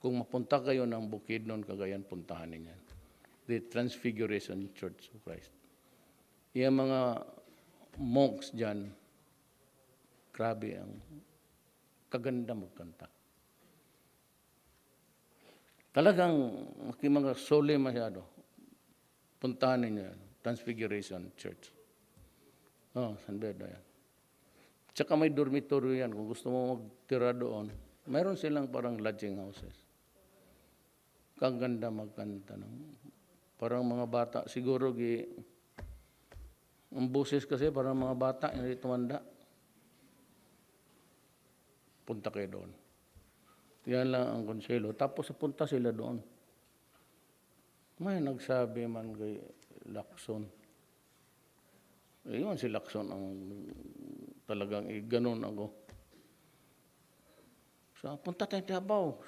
Kung mapunta kayo ng Bukidnon, Cagayan, puntahan ninyo. The Transfiguration Church of Christ. Yung mga monks dyan, grabe ang kaganda magkanta. Talagang mga sole masyado. Puntahan ninyo yan. Transfiguration Church. Oh, San Beda yan. Tsaka may dormitory yan. Kung gusto mo magtira doon, mayroon silang parang lodging houses. Kaganda magkanta. No? Parang mga bata. Siguro, gi, ang boses kasi parang mga bata, hindi tumanda. Punta kayo doon. Yan lang ang konselo. Tapos punta sila doon. May nagsabi man kay Lacson. Ayun si Lacson ang talagang eh, ganun ako. So, punta tayo Davao.